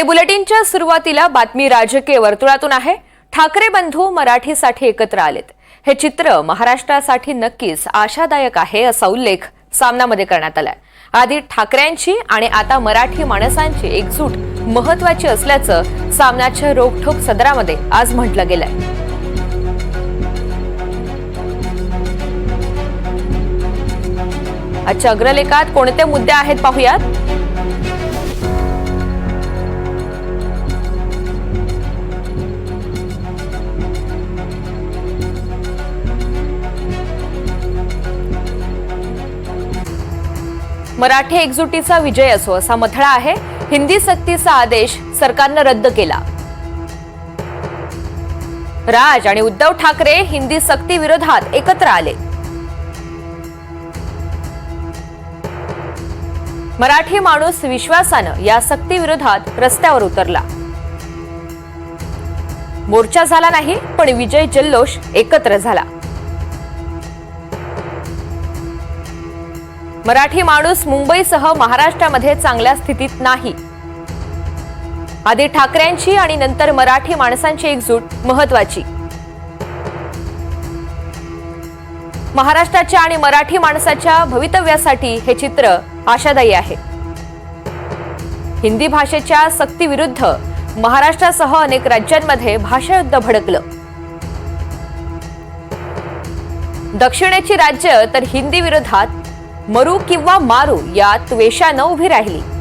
आणि बुलेटिनच्या सुरुवातीला बातमी राजकीय वर्तुळातून आहे. ठाकरे बंधू मराठीसाठी एकत्र आलेत. हे चित्र महाराष्ट्रासाठी नक्कीच आशादायक आहे असा उल्लेख सामनामध्ये करण्यात आलाय. आधी ठाकरेंची आणि आता मराठी माणसांची एकजूट महत्वाची असल्याचं सामन्याच्या रोखठोक सदरामध्ये आज म्हटलं गेलंय. आजच्या अग्रलेखात कोणते मुद्दे आहेत पाहूयात? मराठी एकजुटीचा विजय असो असा मथळा आहे. हिंदी सक्तीचा आदेश सरकारनं रद्द केला. राज आणि उद्धव ठाकरे हिंदी सक्ती विरोधात एकत्र आले. मराठी माणूस विश्वासानं या सक्ती विरोधात रस्त्यावर उतरला. मोर्चा झाला नाही पण विजय जल्लोष एकत्र झाला. मराठी माणूस मुंबईसह महाराष्ट्रामध्ये चांगल्या स्थितीत नाही. आधी ठाकरेंची आणि नंतर मराठी माणसांची एकजूट महत्वाची महाराष्ट्राच्या आणि मराठी माणसाच्या भवितव्यासाठी हे चित्र आशादायी आहे. हिंदी भाषेच्या सक्तीविरुद्ध महाराष्ट्रासह अनेक राज्यांमध्ये भाषायुद्ध भडकलं. दक्षिणेची राज्य तर हिंदी विरोधात मरू किंवा मारू या त्वेषानं उभी राहिली.